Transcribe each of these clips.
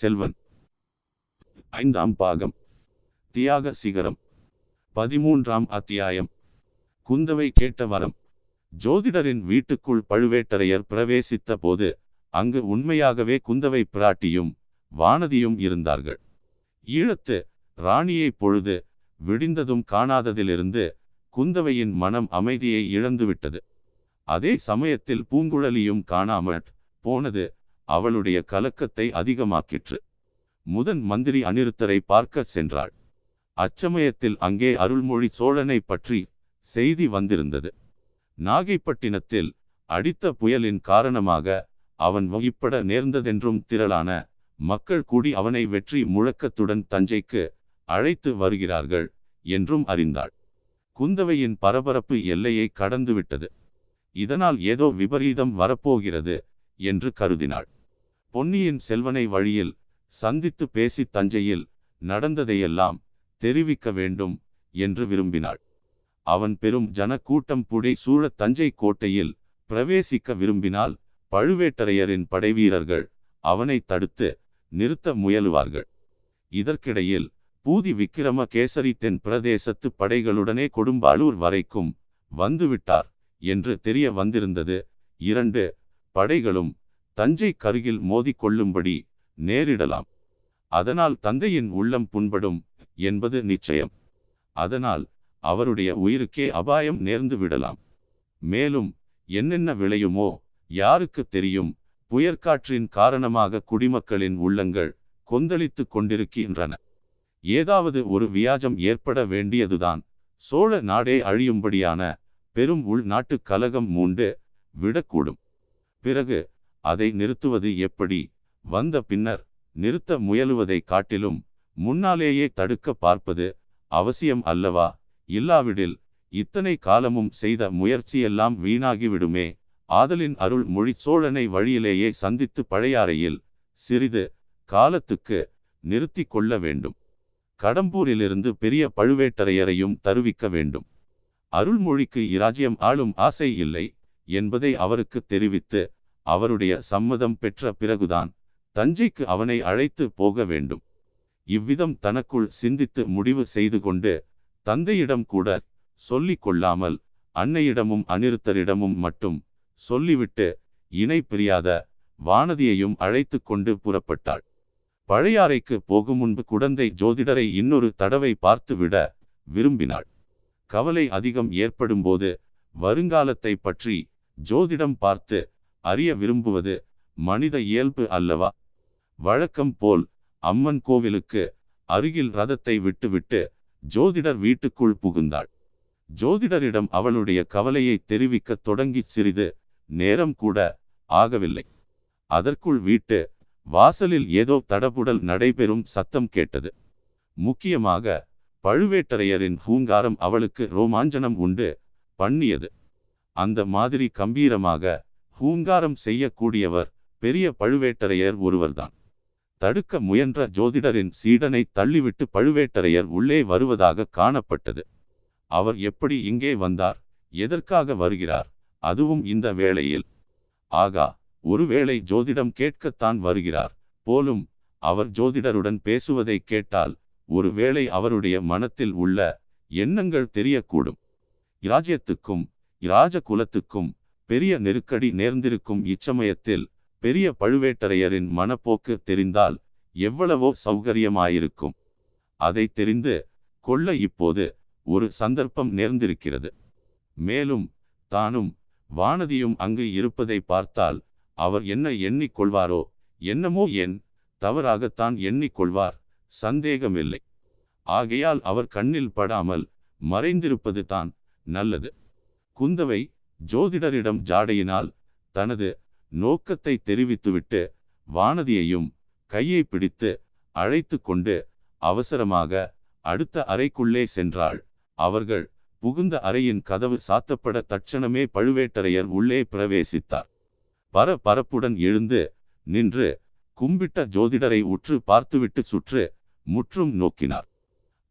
செல்வன். ஐந்தாம் பாகம். தியாக சிகரம். பதிமூன்றாம் அத்தியாயம். குந்தவை கேட்ட வரம். ஜோதிடரின் வீட்டுக்குள் பழுவேட்டரையர் பிரவேசித்த போது அங்கு உண்மையாகவே குந்தவை பிராட்டியும் வானதியும் இருந்தார்கள். ஈழத்து ராணியை பொழுது விடிந்ததும் காணாததிலிருந்து குந்தவையின் மனம் அமைதியை இழந்துவிட்டது. அதே சமயத்தில் பூங்குழலியும் காணாமற் போனது அவளுடைய கலக்கத்தை அதிகமாக்கிற்று. முதன் மந்திரி அனிருத்தரை பார்க்கச் சென்றாள். அச்சமயத்தில் அங்கே அருள்மொழி சோழனை பற்றி செய்தி வந்திருந்தது. நாகைப்பட்டினத்தில் அடித்த புயலின் காரணமாக அவன் வகிப்பட நேர்ந்ததென்றும் திரளான மக்கள் கூடி அவனை வெற்றி முழக்கத்துடன் தஞ்சைக்கு அழைத்து வருகிறார்கள் என்றும் அறிந்தாள். குந்தவையின் பரபரப்பு எல்லையை கடந்துவிட்டது. இதனால் ஏதோ விபரீதம் வரப்போகிறது என்று கருதினாள். பொன்னியின் செல்வனை வழியில் சந்தித்து பேசி தஞ்சையில் நடந்ததையெல்லாம் தெரிவிக்க வேண்டும் என்று விரும்பினாள். அவன் பெரும் ஜன கூட்டம் புடை சூழ தஞ்சை கோட்டையில் பிரவேசிக்க விரும்பினால் பழுவேட்டரையரின் படைவீரர்கள் அவனை தடுத்து நிறுத்த முயலுவார்கள். இதற்கிடையில் பூதி விக்கிரம கேசரி தென் பிரதேசத்து படைகளுடனே கொடும்பாளூர் வரைக்கும் வந்துவிட்டார் என்று தெரிய வந்திருந்தது. இரண்டு படைகளும் தஞ்சை கருகில் மோதிக்கொள்ளும்படி நேரிடலாம். அதனால் தந்தையின் உள்ளம் புண்படும் என்பது நிச்சயம். அதனால் அவருடைய உயிருக்கே அபாயம் நேர்ந்து விடலாம். மேலும் என்னென்ன விளையுமோ யாருக்கு தெரியும் புயற்காற்றின் காரணமாக குடிமக்களின் உள்ளங்கள் கொந்தளித்து கொண்டிருக்கின்றன. ஏதாவது ஒரு வியாஜம் ஏற்பட வேண்டியதுதான். சோழ நாடே அழியும்படியான பெரும் உள்நாட்டு கலகம் மூண்டு விடக்கூடும். பிறகு அதை நிறுத்துவது எப்படி? வந்த பின்னர் நிறுத்த முயலுவதை காட்டிலும் முன்னாலேயே தடுக்க பார்ப்பது அவசியம் அல்லவா? இல்லாவிடில் இத்தனை காலமும் செய்த முயற்சியெல்லாம் வீணாகிவிடுமே. ஆதலின் அருள் மொழி சோழனை வழியிலேயே சந்தித்து பழையாறையில் சிறிது காலத்துக்கு நிறுத்தி கொள்ள வேண்டும். கடம்பூரிலிருந்து பெரிய பழுவேட்டரையரையும் தருவிக்க வேண்டும். அருள்மொழிக்கு இராஜ்யம் ஆளும் ஆசை இல்லை என்பதை அவருக்கு தெரிவித்து அவருடைய சம்மதம் பெற்ற பிறகுதான் தஞ்சைக்கு அவனை அழைத்து போக வேண்டும். இவ்விதம் தனக்குள் சிந்தித்து முடிவு செய்து கொண்டு தந்தையிடம் கூட சொல்லிக் கொள்ளாமல் அன்னையிடமும் அனிருத்தரிடமும் மட்டும் சொல்லிவிட்டு இணை பிரியாத வானதியையும் அழைத்து கொண்டு புறப்பட்டாள். பழையாறைக்கு போகும் முன்பு குடந்தை ஜோதிடரை இன்னொரு தடவை பார்த்துவிட விரும்பினாள். கவலை அதிகம் ஏற்படும்போது வருங்காலத்தை பற்றி ஜோதிடம் பார்த்து அறிய விரும்புவது மனித இயல்பு அல்லவா? வழக்கம் போல் அம்மன் கோவிலுக்கு அருகில் ரதத்தை விட்டுவிட்டு ஜோதிடர் வீட்டுக்குள் புகுந்தாள். ஜோதிடரிடம் அவளுடைய கவலையை தெரிவிக்க தொடங்கி சிறிது நேரம் கூட ஆகவில்லை. அதற்குள் வீட்டு வாசலில் ஏதோ தடபுடல் நடைபெறும் சத்தம் கேட்டது. முக்கியமாக பழுவேட்டரையரின் பூங்காரம் அவளுக்கு ரோமாஞ்சனம் உண்டு பண்ணியது. அந்த மாதிரி கம்பீரமாக பூங்காரம் செய்யக்கூடியவர் பெரிய பழுவேட்டரையர் ஒருவர்தான். தடுக்க முயன்ற ஜோதிடரின் சீடனை தள்ளிவிட்டு பழுவேட்டரையர் உள்ளே வருவதாக காணப்பட்டது. அவர் எப்படி இங்கே வந்தார் எதற்காக வருகிறார் அதுவும் இந்த வேளையில். ஆகா ஒருவேளை ஜோதிடம் கேட்கத்தான் வருகிறார் போலும் அவர் ஜோதிடருடன் பேசுவதை கேட்டால் ஒருவேளை அவருடைய மனத்தில் உள்ள எண்ணங்கள் தெரியக்கூடும். இராஜ்யத்துக்கும் இராஜ குலத்துக்கும் பெரிய நெருக்கடி நேர்ந்திருக்கும் இச்சமயத்தில் பெரிய பழுவேட்டரையரின் மனப்போக்கு தெரிந்தால் எவ்வளவோ சௌகரியமாயிருக்கும். அதை தெரிந்து கொள்ள இப்போது ஒரு சந்தர்ப்பம் நேர்ந்திருக்கிறது. மேலும் தானும் வானதியும் அங்கு இருப்பதை பார்த்தால் அவர் என்ன எண்ணிக்கொள்வாரோ என்னமோ என் தவறாகத்தான் எண்ணிக்கொள்வார் சந்தேகமில்லை. ஆகையால் அவர் கண்ணில் படாமல் மறைந்திருப்பது தான் நல்லது. குந்தவை ஜோதிடரிடம் ஜாடையினால் தனது நோக்கத்தை தெரிவித்துவிட்டு வானதியையும் கையை பிடித்து அழைத்து கொண்டு அவசரமாக அடுத்த அறைக்குள்ளே சென்றாள். அவர்கள் புகுந்த அறையின் கதவு சாத்தப்பட தட்சணமே பழுவேட்டரையர் உள்ளே பிரவேசித்தார். பர பரப்புடன் எழுந்து நின்று கும்பிட்ட ஜோதிடரை உற்று பார்த்துவிட்டு சுற்று முற்றும் நோக்கினார்.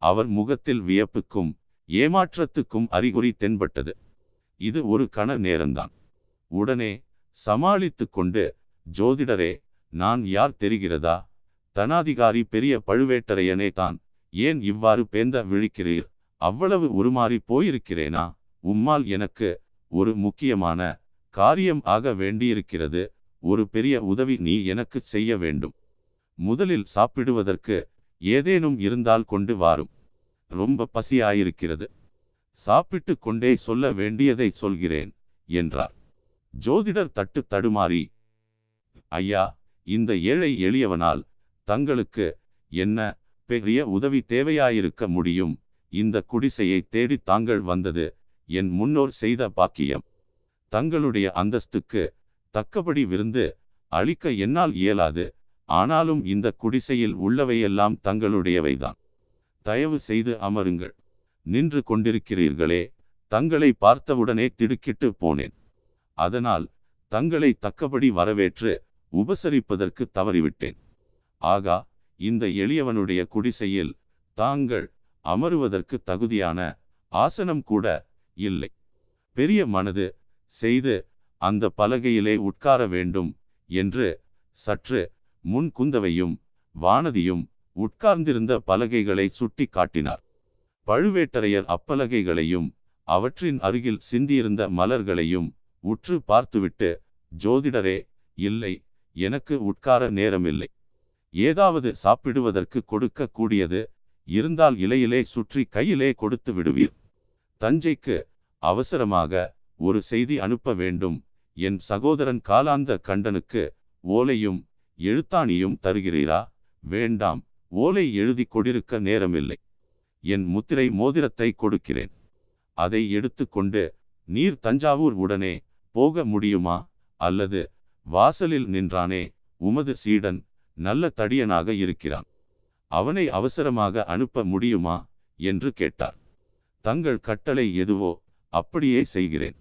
அவர் முகத்தில் வியப்புக்கும் ஏமாற்றத்துக்கும் அறிகுறி தென்பட்டது. இது ஒரு கண நேரம்தான். உடனே சமாளித்து கொண்டு ஜோதிடரே நான் யார் தெரிகிறதா? தனாதிகாரி பெரிய பழுவேட்டரையனே தான். ஏன் இவ்வாறு பேந்த விழிக்கிறீர்? அவ்வளவு உருமாறி போயிருக்கிறேனா? உம்மால் எனக்கு ஒரு முக்கியமான காரியம் ஆக வேண்டியிருக்கிறது. ஒரு பெரிய உதவி நீ எனக்கு செய்ய வேண்டும். முதலில் சாப்பிடுவதற்கு ஏதேனும் இருந்தால் கொண்டு வாரும். ரொம்ப பசியாயிருக்கிறது. சாப்பிட்டு கொண்டே சொல்ல வேண்டியதை சொல்கிறேன் என்றார். ஜோதிடர் தட்டு தடுமாறி ஐயா இந்த ஏழை எளியவனால் தங்களுக்கு என்ன பெரிய உதவி தேவையாயிருக்க முடியும்? இந்த குடிசையை தேடி தாங்கள் வந்தது என் முன்னோர் செய்த பாக்கியம். தங்களுடைய அந்தஸ்துக்கு தக்கபடி விருந்து அளிக்க என்னால் இயலாது ஆனாலும் இந்த குடிசையில் உள்ளவையெல்லாம் தங்களுடையவைதான். தயவு செய்து அமருங்கள். நின்று கொண்டிருக்கிறீர்களே தங்களை பார்த்தவுடனே திடுக்கிட்டு போனேன். அதனால் தங்களை தக்கபடி வரவேற்று உபசரிப்பதற்கு தவறிவிட்டேன். ஆகா இந்த எளியவனுடைய குடிசையில் தாங்கள் அமருவதற்கு தகுதியான ஆசனம் கூட இல்லை. பெரிய மனது செய்து அந்த பலகையிலே உட்கார வேண்டும் என்று சற்று முன் குந்தவையும் வானதியும் உட்கார்ந்திருந்த பலகைகளை சுட்டி காட்டினார். பழுவேட்டரையர் அப்பலகைகளையும் அவற்றின் அருகில் சிந்தியிருந்த மலர்களையும் உற்று பார்த்துவிட்டு ஜோதிடரே இல்லை எனக்கு உட்கார நேரமில்லை. ஏதாவது சாப்பிடுவதற்கு கொடுக்க கூடியது இருந்தால் இலையிலே சுற்றி கையிலே கொடுத்து விடுவீர். தஞ்சைக்கு அவசரமாக ஒரு செய்தி அனுப்ப வேண்டும். என் சகோதரன் காலாந்த கண்டனுக்கு ஓலையும் எழுத்தாணியும் தருகிறீரா? வேண்டாம் ஓலை எழுதி கொடிருக்க நேரமில்லை. என் முத்திரை மோதிரத்தை கொடுக்கிறேன். அதை எடுத்துக்கொண்டு நீர் தஞ்சாவூர் உடனே போக முடியுமா? அல்லது வாசலில் நின்றானே உமது சீடன் நல்ல தடியனாக இருக்கிறான். அவனை அவசரமாக அனுப்ப முடியுமா? என்று கேட்டார். தங்கள் கட்டளை எதுவோ அப்படியே செய்கிறேன்.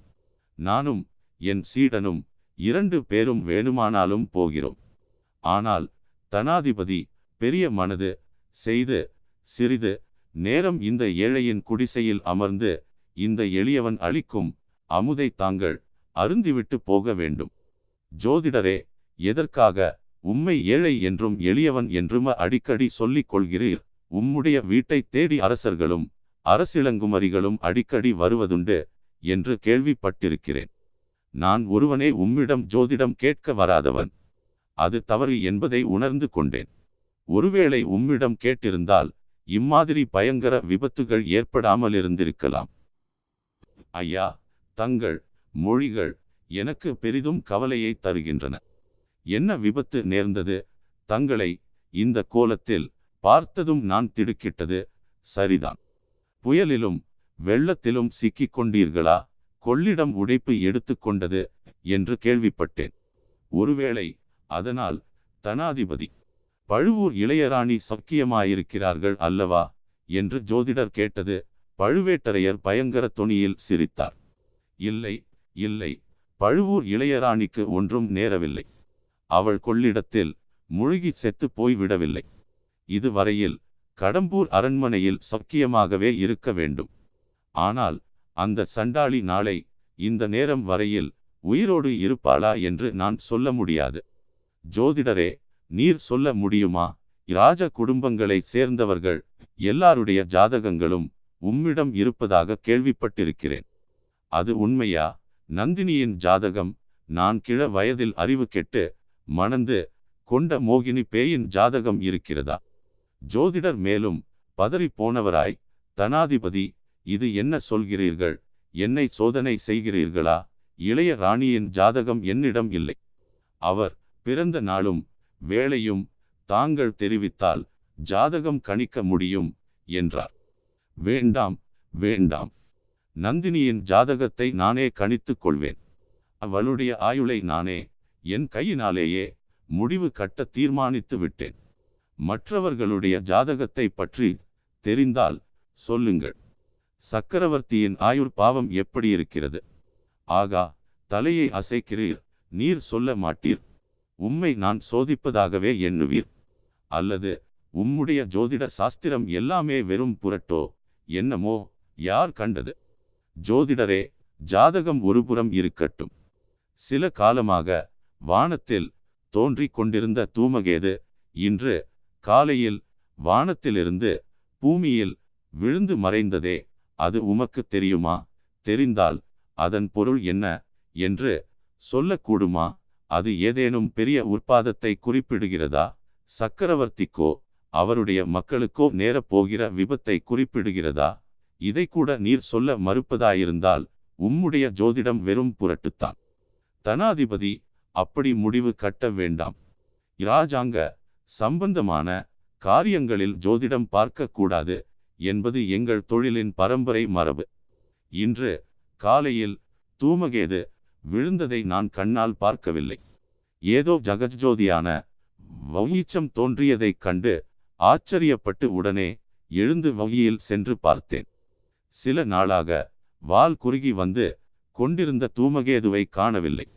நானும் என் சீடனும் இரண்டு பேரும் வேணுமானாலும் போகிறோம். ஆனால் தனாதிபதி பெரிய மனது செய்து சிறிது நேரம் இந்த ஏழையின் குடிசையில் அமர்ந்து இந்த எளியவன் அளிக்கும் அமுதை தாங்கள் அருந்திவிட்டு போக வேண்டும். ஜோதிடரே எதற்காக உம்மை ஏழை என்றும் எளியவன் என்றும் அடிக்கடி சொல்லிக் கொள்கிறீர்? உம்முடைய வீட்டை தேடி அரசர்களும் அரசிளங்குமரிகளும் அடிக்கடி வருவதுண்டு என்று கேள்விப்பட்டிருக்கிறேன். நான் ஒருவனே உம்மிடம் ஜோதிடம் கேட்க வராதவன். அது தவறு என்பதை உணர்ந்து கொண்டேன். ஒருவேளை உம்மிடம் கேட்டிருந்தால் இம்மாதிரி பயங்கர விபத்துகள் ஏற்படாமல் இருந்திருக்கலாம் ஐயா தங்கள் மொழிகள் எனக்கு பெரிதும் கவலையை தருகின்றன. என்ன விபத்து நேர்ந்தது? தங்களை இந்த கோலத்தில் பார்த்ததும் நான் திடுக்கிட்டது சரிதான். புயலிலும் வெள்ளத்திலும் சிக்கிக் கொண்டீர்களா கொள்ளிடம் உடைப்பு எடுத்துக்கொண்டது என்று கேள்விப்பட்டேன். ஒருவேளை அதனால் தனாதிபதி பழுவூர் இளையராணி சக்கியமாயிருக்கிறார்கள் அல்லவா? என்று ஜோதிடர் கேட்டது பழுவேட்டரையர் பயங்கர தொனியில் சிரித்தார். இல்லை இல்லை பழுவூர் இளையராணிக்கு ஒன்றும் நேரவில்லை. அவள் கொள்ளிடத்தில் முழுகி செத்து போய்விடவில்லை இதுவரையில் கடம்பூர் அரண்மனையில் சக்கியமாகவே இருக்க வேண்டும். ஆனால் அந்த சண்டாளி நாளை இந்த நேரம் வரையில் உயிரோடு இருப்பாளா என்று நான் சொல்ல முடியாது. ஜோதிடரே நீர் சொல்ல முடியுமா? இராஜ குடும்பங்களை சேர்ந்தவர்கள் எல்லாருடைய ஜாதகங்களும் உம்மிடம் இருப்பதாக கேள்விப்பட்டிருக்கிறேன். அது உண்மையா? நந்தினியின் ஜாதகம் நான் கிழ வயதில் அறிவு கெட்டு மணந்து கொண்ட மோகினி பேயின் ஜாதகம் இருக்கிறதா? ஜோதிடர் மேலும் பதறி போனவராய் தனாதிபதி இது என்ன சொல்கிறீர்கள்? என்னை சோதனை செய்கிறீர்களா? இளைய ராணியின் ஜாதகம் என்னிடம் இல்லை. அவர் பிறந்த நாளும் வேளையும் தாங்கள் தெரிவித்தால் ஜாதகம் கணிக்க முடியும் என்றார். வேண்டாம் வேண்டாம். நந்தினியின் ஜாதகத்தை நானே கணித்துக் கொள்வேன். அவளுடைய ஆயுளை நானே என் கையினாலேயே முடிவு கட்ட தீர்மானித்து விட்டேன். மற்றவர்களுடைய ஜாதகத்தை பற்றி தெரிந்தால் சொல்லுங்கள். சக்கரவர்த்தியின் ஆயுள் பாவம் எப்படி இருக்கிறது? ஆகா தலையை அசைக்கிறீர் நீர் சொல்ல மாட்டீர். உம்மை நான் சோதிப்பதாகவே எண்ணுவீர். அல்லது உம்முடைய ஜோதிட சாஸ்திரம் எல்லாமே வெறும் புரட்டோ என்னமோ யார் கண்டது? ஜோதிடரே ஜாதகம் ஒருபுறம் இருக்கட்டும். சில காலமாக வானத்தில் தோன்றிக் கொண்டிருந்த தூமகேது இன்று காலையில் வானத்திலிருந்து பூமியில் விழுந்து மறைந்ததே அது உமக்கு தெரியுமா? தெரிந்தால் அதன் பொருள் என்ன? என்று சொல்லக்கூடுமா? அது ஏதேனும் பெரிய உற்பாதத்தை குறிப்பிடுகிறதா? சக்கரவர்த்திக்கோ அவருடைய மக்களுக்கோ நேரப் போகிற விபத்தை குறிப்பிடுகிறதா? இதை கூட நீர் சொல்ல மறுப்பதாயிருந்தால் உம்முடைய ஜோதிடம் வெறும் புரட்டுத்தான். தனாதிபதி அப்படி முடிவு கட்ட வேண்டாம். இராஜாங்க சம்பந்தமான காரியங்களில் ஜோதிடம் பார்க்கக்கூடாது என்பது எங்கள் தொழிலின் பரம்பரை மரபு. இன்று காலையில் தூமகேது விழுந்ததை நான் கண்ணால் பார்க்கவில்லை. ஏதோ ஜகஜோதியான வௌயீச்சம் தோன்றியதைக் கண்டு ஆச்சரியப்பட்டு உடனே எழுந்து வகையில் சென்று பார்த்தேன். சில நாளாக வால் குறுகி வந்து கொண்டிருந்த தூமகேதுவை காணவில்லை.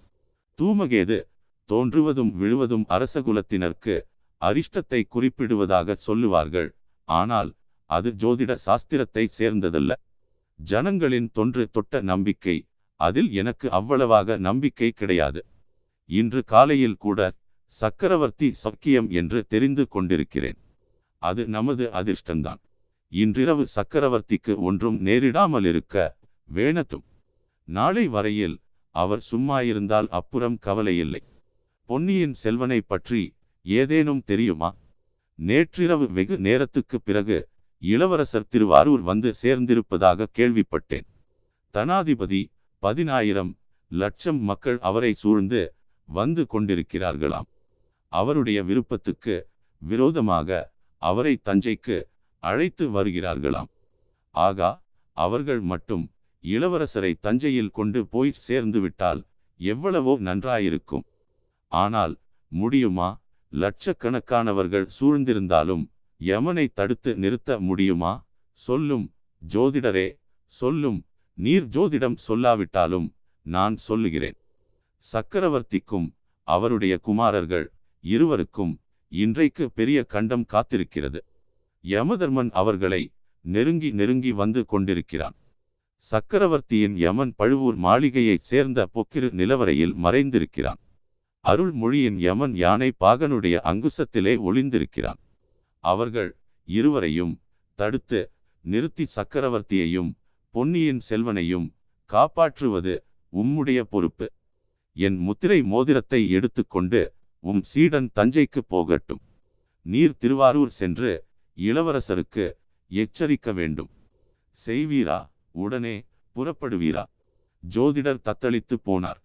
தூமகேது தோன்றுவதும் விழுவதும் அரசகுலத்தினருக்கு அரிஷ்டத்தை குறிப்பிடுவதாக சொல்லுவார்கள். ஆனால் அது ஜோதிட சாஸ்திரத்தை சேர்ந்ததல்ல. ஜனங்களின் தொன்று தொட்ட நம்பிக்கை அதில் எனக்கு அவ்வளவாக நம்பிக்கை கிடையாது. இன்று காலையில் கூட சக்கரவர்த்தி சக்கியம் என்று தெரிந்து கொண்டிருக்கிறேன். அது நமது அதிர்ஷ்டந்தான். இன்றிரவு சக்கரவர்த்திக்கு ஒன்றும் நேரிடாமல் இருக்க வேணத்தும் நாளை வரையில் அவர் சும்மா இருந்தால் அப்புறம் கவலையில்லை. பொன்னியின் செல்வனை பற்றி ஏதேனும் தெரியுமா? நேற்றிரவு வெகு நேரத்துக்கு பிறகு இளவரசர் திருவாரூர் வந்து சேர்ந்திருப்பதாக கேள்விப்பட்டேன். தனாதிபதி பதினாயிரம் லட்சம் மக்கள் அவரை சூழ்ந்து வந்து கொண்டிருக்கிறார்களாம். அவருடைய விருப்பத்துக்கு விரோதமாக அவரை தஞ்சைக்கு அழைத்து வருகிறார்களாம். ஆகா அவர்கள் மட்டும் இளவரசரை தஞ்சையில் கொண்டு போய் சேர்ந்து விட்டால் எவ்வளவோ நன்றாயிருக்கும். ஆனால் முடியுமா? லட்சக்கணக்கானவர்கள் சூழ்ந்திருந்தாலும் யமனை தடுத்து நிறுத்த முடியுமா? சொல்லும் ஜோதிடரே சொல்லும் நீர் ஜோதிடம் சொல்லாவிட்டாலும் நான் சொல்லுகிறேன். சக்கரவர்த்திக்கும் அவருடைய குமாரர்கள் இருவருக்கும் இன்றைக்கு பெரிய கண்டம் காத்திருக்கிறது. யமதர்மன் அவர்களை நெருங்கி நெருங்கி வந்து கொண்டிருக்கிறான். சக்கரவர்த்தியின் யமன் பழுவூர் மாளிகையைச் சேர்ந்த பொக்கிரு நிலவரையில் மறைந்திருக்கிறான். அருள்மொழியின் யமன் யானை பாகனுடைய அங்குசத்திலே ஒளிந்திருக்கிறான். அவர்கள் இருவரையும் தடுத்து நிறுத்தி சக்கரவர்த்தியையும் பொன்னியின் செல்வனையும் காப்பாற்றுவது உம்முடைய பொறுப்பு. என் முத்திரை மோதிரத்தை எடுத்துக்கொண்டு உம் சீடன் தஞ்சைக்கு போகட்டும். நீர் திருவாரூர் சென்று இளவரசருக்கு எச்சரிக்க வேண்டும். செய்வீரா? உடனே புறப்படுவீரா? ஜோதிடர் தத்தளித்து போனார்.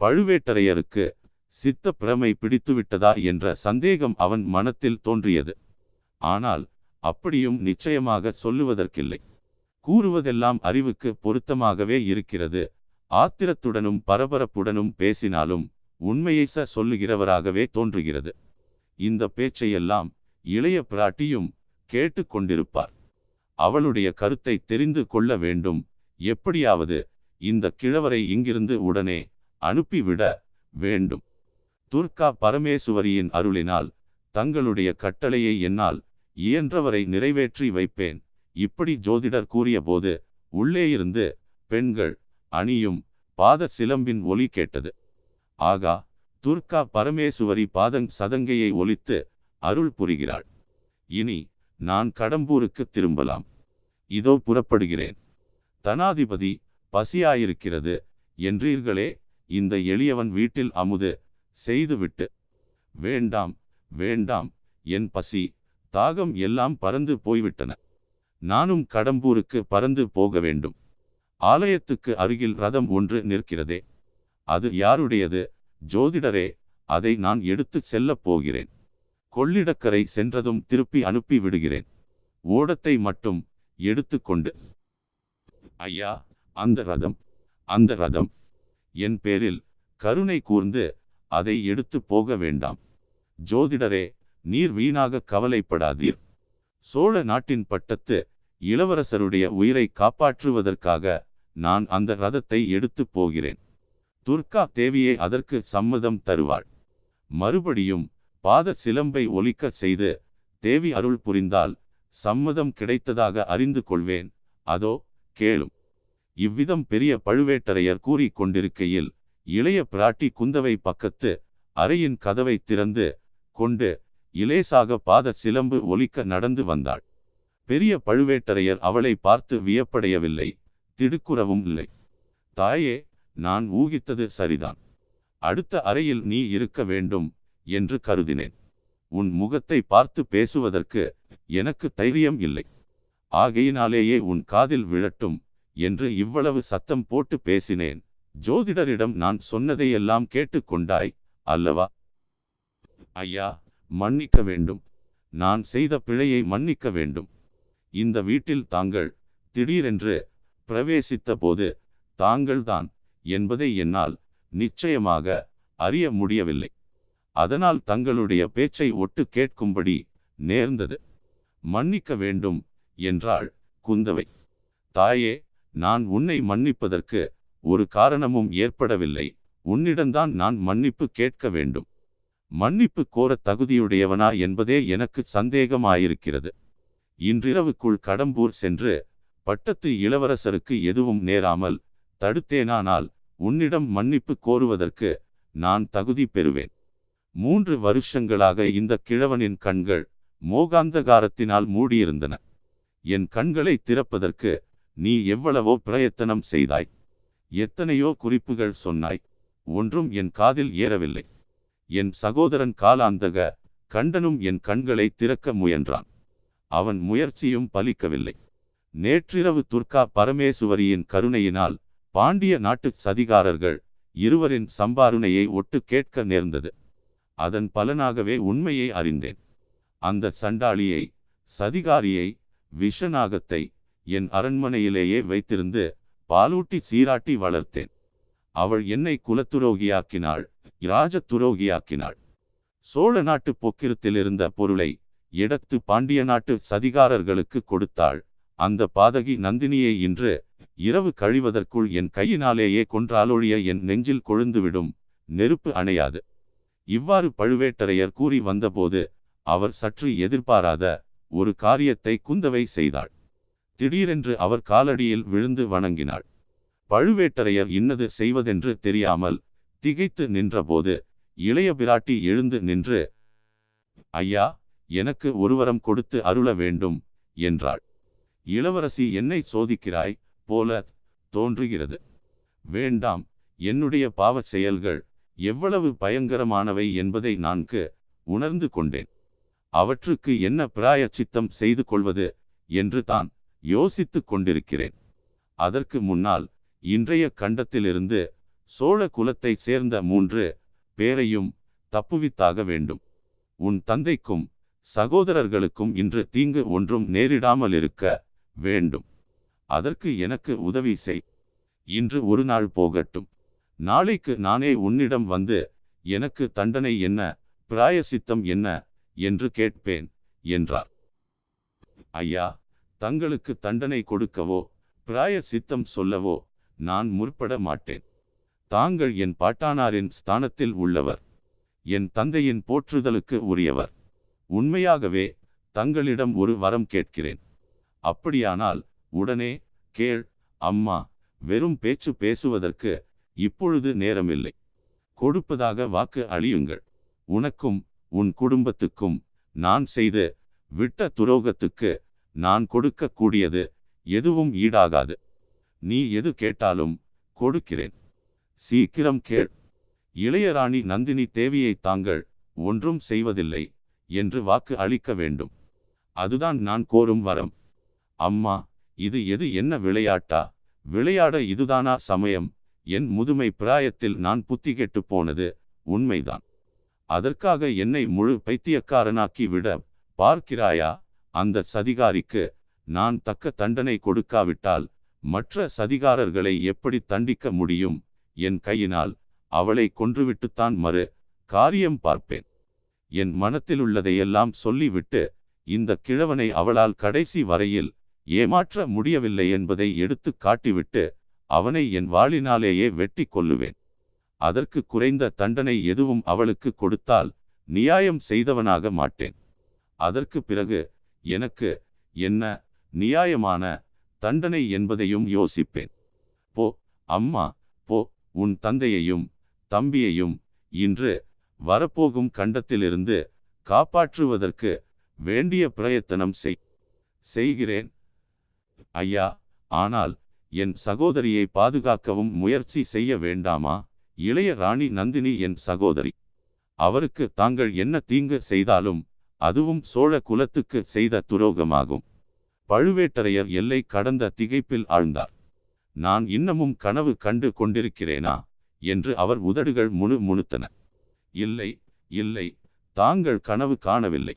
பழுவேட்டரையருக்கு சித்த பிரமை பிடித்துவிட்டதா என்ற சந்தேகம் அவன் மனத்தில் தோன்றியது. ஆனால் அப்படியும் நிச்சயமாக சொல்லுவதற்கில்லை. கூறுவதெல்லாம் அறிவுக்கு பொருத்தமாகவே இருக்கிறது. ஆத்திரத்துடனும் பரபரப்புடனும் பேசினாலும் உண்மையை ச சொல்லுகிறவராகவே தோன்றுகிறது. இந்த பேச்சையெல்லாம் இளைய பிராட்டியும் கேட்டு கொண்டிருப்பார். அவளுடைய கருத்தை தெரிந்து கொள்ள வேண்டும். எப்படியாவது இந்த கிழவரை இங்கிருந்து உடனே அனுப்பிவிட வேண்டும். துர்கா பரமேசுவரியின் அருளினால் தங்களுடைய கட்டளையை என்னால் இயன்றவரை நிறைவேற்றி வைப்பேன். இப்படி ஜோதிடர் கூறியபோது உள்ளே இருந்து பெண்கள் அணியும் பாத சிலம்பின் ஒலி கேட்டது. ஆகா துர்கா பரமேசுவரி பாதங் சதங்கையை ஒலித்து அருள் புரிகிறாள். இனி நான் கடம்பூருக்கு திரும்பலாம். இதோ புறப்படுகிறேன். தனாதிபதி பசியாயிருக்கிறது என்றீர்களே இந்த எளியவன் வீட்டில் அமுது செய்துவிட்டு. வேண்டாம் வேண்டாம் என் பசி தாகம் எல்லாம் பறந்து போய்விட்டன. நானும் கடம்பூருக்கு பறந்து போக வேண்டும். ஆலயத்துக்கு அருகில் ரதம் ஒன்று நிற்கிறதே. அது யாருடையது? ஜோதிடரே அதை நான் எடுத்துச் செல்லப் போகிறேன். கொள்ளிடக்கரை சென்றதும் திருப்பி அனுப்பி விடுகிறேன். ஓடத்தை மட்டும் எடுத்துக்கொண்டு. ஐயா அந்த ரதம் அந்த ரதம். என் பேரில் கருணை கூர்ந்து அதை எடுத்து போக வேண்டாம். ஜோதிடரே நீர் வீணாக கவலைப்படாதீர். சோழ நாட்டின் பட்டத்து இளவரசருடைய உயிரை காப்பாற்றுவதற்காக நான் அந்த ரதத்தை எடுத்து போகிறேன். துர்கா தேவியே அதற்கு சம்மதம் தருவாள். மறுபடியும் பாத சிலம்பை ஒலிக்கச் செய்து தேவி அருள் புரிந்தால் சம்மதம் கிடைத்ததாக அறிந்து கொள்வேன். அதோ கேளும். இவ்விதம் பெரிய பழுவேட்டரையர் கூறிக் கொண்டிருக்கையில் இளைய பிராட்டி குந்தவை பக்கத்து அறையின் கதவை திறந்து கொண்டு இலேசாக பாத சிலம்பு ஒலிக்க நடந்து வந்தாள். பெரிய பழுவேட்டரையர் அவளை பார்த்து வியப்படையவில்லை திடுக்குறவும் இல்லை. தாயே நான் ஊகித்தது சரிதான். அடுத்த அறையில் நீ இருக்க வேண்டும் என்று கருதினேன். உன் முகத்தை பார்த்து பேசுவதற்கு எனக்கு தைரியம் இல்லை. ஆகையினாலேயே உன் காதில் விழட்டும் என்று இவ்வளவு சத்தம் போட்டு பேசினேன். ஜோதிடரிடம் நான் சொன்னதையெல்லாம் கேட்டுக்கொண்டாய் அல்லவா? ஐயா மன்னிக்க வேண்டும். நான் செய்த பிழையை மன்னிக்க வேண்டும். இந்த வீட்டில் தாங்கள் திடீரென்று பிரவேசித்த போது தாங்கள்தான் என்பதை என்னால் நிச்சயமாக அறிய முடியவில்லை. அதனால் தங்களுடைய பேச்சை ஒட்டு கேட்கும்படி நேர்ந்தது. மன்னிக்க வேண்டும் என்றாள் குந்தவை. தாயே நான் உன்னை மன்னிப்பதற்கு ஒரு காரணமும் ஏற்படவில்லை. உன்னிடம்தான் நான் மன்னிப்பு கேட்க வேண்டும். மன்னிப்பு கோர தகுதியுடையவனா என்பதே எனக்கு சந்தேகமாயிருக்கிறது. இன்றிரவுக்குள் கடம்பூர் சென்று பட்டத்து இளவரசருக்கு எதுவும் நேராமல் தடுத்தேனானால் உன்னிடம் மன்னிப்பு கோருவதற்கு நான் தகுதி பெறுவேன். மூன்று வருஷங்களாக இந்த கிழவனின் கண்கள் மோகாந்தகாரத்தினால் மூடியிருந்தன. என் கண்களை திறப்பதற்கு நீ எவ்வளவோ பிரயத்தனம் செய்தாய். எத்தனையோ குறிப்புகள் சொன்னாய். ஒன்றும் என் காதில் ஏறவில்லை. என் சகோதரன் காலாந்தக கண்டனும் என் கண்களை திறக்க முயன்றான். அவன் முயற்சியும் பலிக்கவில்லை. நேற்றிரவு துர்கா பரமேசுவரியின் கருணையினால் பாண்டிய நாட்டு சதிகாரர்கள் இருவரின் சம்பாருணையை ஒட்டு கேட்க நேர்ந்தது. அதன் பலனாகவே உண்மையை அறிந்தேன். அந்த சண்டாளியை சதிகாரியை விஷநாகத்தை என் அரண்மனையிலேயே வைத்திருந்து பாலூட்டி சீராட்டி வளர்த்தேன். அவள் என்னை குலத்துரோகியாக்கினாள் இராஜ துரோகியாக்கினாள் சோழ நாட்டு பொக்கிரத்தில் இருந்த பொருளை இடத்து பாண்டிய நாட்டு சதிகாரர்களுக்கு கொடுத்தாள். அந்த பாதகி நந்தினியை இன்று இரவு கழிவதற்குள் என் கையினாலேயே கொன்றாலொழிய என் நெஞ்சில் கொழுந்துவிடும். நெருப்பு அணையாது. இவ்வாறு பழுவேட்டரையர் கூறி வந்தபோது அவர் சற்று எதிர்பாராத ஒரு காரியத்தை குந்தவை செய்தாள். திடீரென்று அவர் காலடியில் விழுந்து வணங்கினாள். பழுவேட்டரையர் இன்னது செய்வதென்று தெரியாமல் திகைத்து நின்றபோது இளைய பிராட்டி எழுந்து நின்று ஐயா எனக்கு ஒருவரம் கொடுத்து அருள வேண்டும் என்றாள். இளவரசி என்னை சோதிக்கிறாய் போல தோன்றுகிறது. வேண்டாம் என்னுடைய பாவச் செயல்கள் எவ்வளவு பயங்கரமானவை என்பதை நான்கு உணர்ந்து கொண்டேன். அவற்றுக்கு என்ன பிராயச்சித்தம் செய்து கொள்வது என்று தான் யோசித்துக் கொண்டிருக்கிறேன். அதற்கு முன்னால் இன்றைய கண்டத்திலிருந்து சோழ குலத்தைச் சேர்ந்த மூன்று பேரையும் தப்புவித்தாக வேண்டும். உன் தந்தைக்கும் சகோதரர்களுக்கும் இன்று தீங்கு ஒன்றும் நேரிடாமல் இருக்க வேண்டும். அதற்கு எனக்கு உதவி செய். இன்று ஒரு நாள் போகட்டும். நாளைக்கு நானே உன்னிடம் வந்து எனக்கு தண்டனை என்ன? பிராயசித்தம் என்ன? என்று கேட்பேன் என்றார். ஐயா தங்களுக்கு தண்டனை கொடுக்கவோ பிராய சித்தம் சொல்லவோ நான் முற்பட மாட்டேன். தாங்கள் என் பாட்டானாரின் ஸ்தானத்தில் உள்ளவர். என் தந்தையின் போற்றுதலுக்கு உரியவர். உண்மையாகவே தங்களிடம் ஒரு வரம் கேட்கிறேன். அப்படியானால் உடனே கேள் அம்மா வெறும் பேச்சு பேசுவதற்கு இப்பொழுது நேரமில்லை. கொடுப்பதாக வாக்கு அழியுங்கள். உனக்கும் உன் குடும்பத்துக்கும் நான் செய்து விட்ட துரோகத்துக்கு நான் கொடுக்கக்கூடியது எதுவும் ஈடாகாது. நீ எது கேட்டாலும் கொடுக்கிறேன். சீக்கிரம் கேள். இளையராணி நந்தினி தேவியை தாங்கள் ஒன்றும் செய்வதில்லை. என்று வாக்கு அளிக்க வேண்டும். அதுதான் நான் கோரும் வரம். அம்மா இது எது என்ன விளையாட்டா? விளையாட இதுதானா சமயம்? என் முதுமை பிராயத்தில் நான் புத்தி கெட்டு போனது உண்மைதான். அதற்காக என்னை முழு பைத்தியக்காரனாக்கி விட பார்க்கிறாயா? அந்த சதிகாரிக்கு நான் தக்க தண்டனை கொடுக்காவிட்டால் மற்ற சதிகாரர்களை எப்படி தண்டிக்க முடியும்? என் கையினால் அவளை கொன்றுவிட்டுத்தான் மறு காரியம் பார்ப்பேன். என் மனத்திலுள்ளதையெல்லாம் சொல்லிவிட்டு இந்த கிழவனை அவளால் கடைசி வரையில் ஏமாற்ற முடியவில்லை என்பதை எடுத்து காட்டிவிட்டு அவனை என் வாளினாலேயே வெட்டி கொள்ளுவேன் அதற்கு குறைந்த தண்டனை எதுவும் அவளுக்கு கொடுத்தால் நியாயம் செய்தவனாக மாட்டேன். அதற்கு பிறகு எனக்கு என்ன நியாயமான தண்டனை என்பதையும் யோசிப்பேன். போ அம்மா போ உன் தந்தையையும் தம்பியையும் இன்று வரப்போகும் கண்டத்திலிருந்து காப்பாற்றுவதற்கு வேண்டிய பிரயத்தனம் செய் செய்கிறேன். ஐயா ஆனால் என் சகோதரியை பாதுகாக்கவும் முயற்சி செய்ய வேண்டாமா? இளைய ராணி நந்தினி என் சகோதரி. அவருக்கு தாங்கள் என்ன தீங்கு செய்தாலும் அதுவும் சோழ குலத்துக்கு செய்த துரோகமாகும். பழுவேட்டரையர் எல்லை கடந்த திகைப்பில் ஆழ்ந்தார். நான் இன்னமும் கனவு கண்டு கொண்டிருக்கிறேனா? என்று அவர் உதடுகள் முணு முணுத்தன இல்லை இல்லை தாங்கள் கனவு காணவில்லை.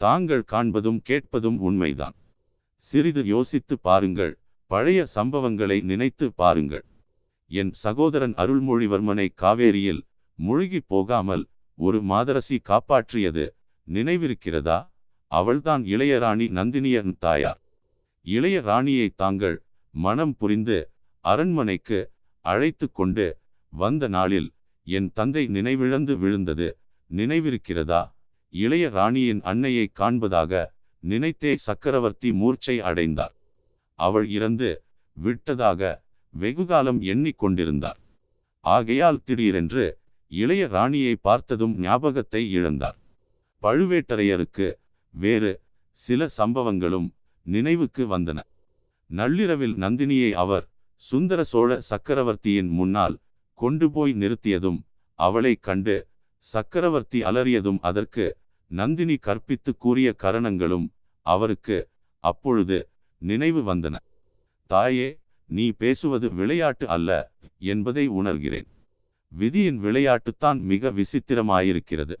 தாங்கள் காண்பதும் கேட்பதும் உண்மைதான். சிறிது யோசித்து பாருங்கள் பழைய சம்பவங்களை நினைத்து பாருங்கள். என் சகோதரன் அருள்மொழிவர்மனை காவேரியில் முழுகி போகாமல் ஒரு மாதரசி காப்பாற்றியது நினைவிருக்கிறதா? அவள்தான் இளையராணி நந்தினியன் தாயார். இளைய ராணியை தாங்கள் மனம் புரிந்து அரண்மனைக்கு அழைத்து கொண்டு வந்த நாளில் என் தந்தை நினைவிழந்து விழுந்தது. நினைவிருக்கிறதா? இளைய ராணியின் அன்னையை காண்பதாக நினைத்தே சக்கரவர்த்தி மூர்ச்சை அடைந்தார். அவள் இறந்து விட்டதாக வெகுகாலம் எண்ணிக்கொண்டிருந்தார் ஆகையால் திடீரென்று இளைய ராணியை பார்த்ததும் ஞாபகத்தை இழந்தார். பழுவேட்டரையருக்கு வேறு சில சம்பவங்களும் நினைவுக்கு வந்தன. நள்ளிரவில் நந்தினியை அவர் சுந்தர சோழ சக்கரவர்த்தியின் முன்னால் கொண்டு போய் நிறுத்தியதும் அவளை கண்டு சக்கரவர்த்தி அலறியதும் அதற்கு நந்தினி கற்பித்து கூறிய கரணங்களும் அவருக்கு அப்பொழுது நினைவு வந்தன. தாயே நீ பேசுவது விளையாட்டு அல்ல என்பதை உணர்கிறேன். விதியின் விளையாட்டுத்தான் மிக விசித்திரமாயிருக்கிறது.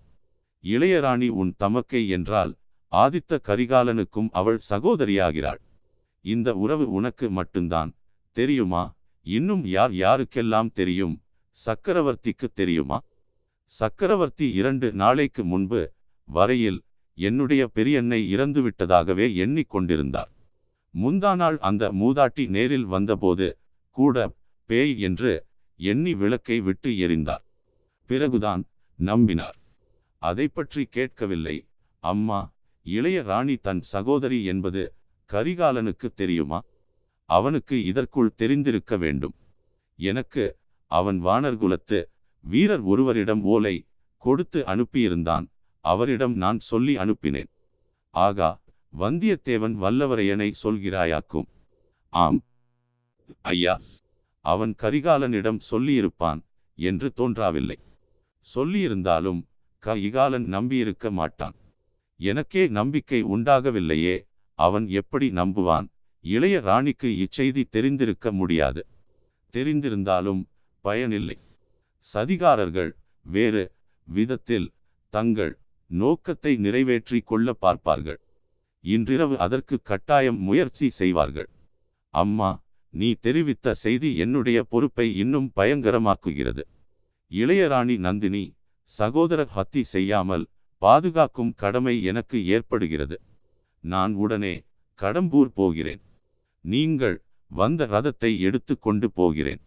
இளையராணி உன் தமக்கை என்றால் ஆதித்த கரிகாலனுக்கும் அவள் சகோதரியாகிறாள். இந்த உறவு உனக்கு மட்டும்தான் தெரியுமா? இன்னும் யார் யாருக்கெல்லாம் தெரியும்? சக்கரவர்த்திக்கு தெரியுமா? சக்கரவர்த்தி இரண்டு நாளைக்கு முன்பு வரையில் என்னுடைய பெரியண்ணை இறந்துவிட்டதாகவே எண்ணிக்கொண்டிருந்தார். முந்தா நாள் அந்த மூதாட்டி நேரில் வந்தபோது கூட பேய் என்று எண்ணி விளக்கை விட்டு எரிந்தார் பிறகுதான் நம்பினார். அதை பற்றி கேட்கவில்லை. அம்மா இளைய ராணி தன் சகோதரி என்பது கரிகாலனுக்கு தெரியுமா? அவனுக்கு இதற்குள் தெரிந்திருக்க வேண்டும். எனக்கு அவன் வானர்குலத்து வீரர் ஒருவரிடம் ஓலை கொடுத்து அனுப்பியிருந்தான். அவரிடம் நான் சொல்லி அனுப்பினேன். ஆகா வந்தியத்தேவன் வல்லவரையனை சொல்கிறாயாக்கும். ஆம். ஐயா அவன் கரிகாலனிடம் சொல்லியிருப்பான் என்று தோன்றாவில்லை. சொல்லியிருந்தாலும் கரிகாலன் நம்பியிருக்க மாட்டான். எனக்கே நம்பிக்கை உண்டாகவில்லையே அவன் எப்படி நம்புவான்? இளைய ராணிக்கு இச்செய்தி தெரிந்திருக்க முடியாது. தெரிந்திருந்தாலும் பயனில்லை. சதிகாரர்கள் வேறு விதத்தில் தங்கள் நோக்கத்தை நிறைவேற்றி கொள்ள பார்ப்பார்கள். இன்றிரவு அதற்கு கட்டாயம் முயற்சி செய்வார்கள். அம்மா நீ தெரிவித்த செய்தி என்னுடைய பொறுப்பை இன்னும் பயங்கரமாக்குகிறது. இளையராணி நந்தினி சகோதர ஹத்தி செய்யாமல் பாதுகாக்கும் கடமை எனக்கு ஏற்படுகிறது. நான் உடனே கடம்பூர் போகிறேன். நீங்கள் வந்த ரதத்தை எடுத்து கொண்டு போகிறேன்.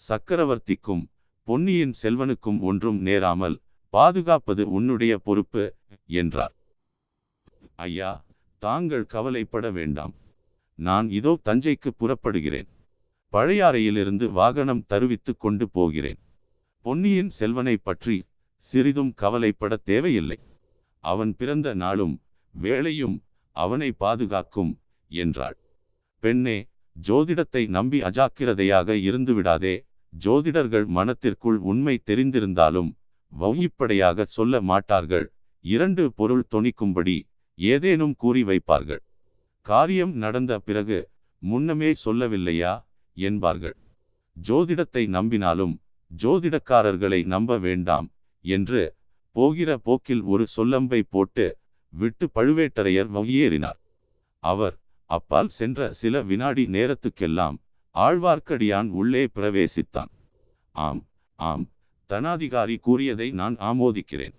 சக்கரவர்த்திக்கும் பொன்னியின் செல்வனுக்கும் ஒன்றும் நேராமல் பாதுகாப்பது உன்னுடைய பொறுப்பு என்றார். ஐயா தாங்கள் கவலைப்பட வேண்டாம். நான் இதோ தஞ்சைக்கு புறப்படுகிறேன். பழையாறையிலிருந்து வாகனம் தருவித்து கொண்டு போகிறேன். பொன்னியின் செல்வனை பற்றி சிறிதும் கவலைப்பட தேவையில்லை. அவன் பிறந்த நாளும் வேளையும் அவனை பாதுகாக்கும் என்றாள். பெண்ணே ஜோதிடத்தை நம்பி அஜாக்கிரதையாக இருந்துவிடாதே. ஜோதிடர்கள் மனத்திற்குள் உண்மை தெரிந்திருந்தாலும் வௌயிப்படையாக சொல்ல மாட்டார்கள். இரண்டு பொருள் தொனிக்கும்படி ஏதேனும் கூறி வைப்பார்கள். காரியம் நடந்த பிறகு முன்னமே சொல்லவில்லையா? என்பார்கள். ஜோதிடத்தை நம்பினாலும் ஜோதிடக்காரர்களை நம்ப வேண்டாம் என்று போகிற போக்கில் ஒரு சொல்லம்பை போட்டு விட்டு பழுவேட்டரையர் வகையேறினார் அவர் அப்பால் சென்ற சில வினாடி நேரத்துக்கெல்லாம் ஆழ்வார்க்கடியான் உள்ளே பிரவேசித்தான். ஆம் ஆம் தனாதிகாரி கூறியதை நான் ஆமோதிக்கிறேன்.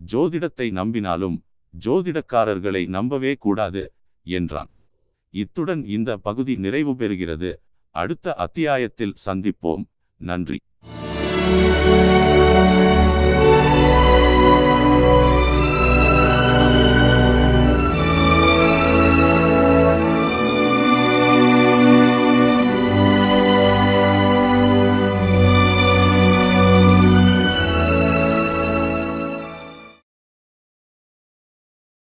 ஜோதிடத்தை நம்பினாலும் ஜோதிடக்காரர்களை நம்பவே கூடாது என்றான். இத்துடன் இந்த பகுதி நிறைவு பெறுகிறது. அடுத்த அத்தியாயத்தில் சந்திப்போம். நன்றி.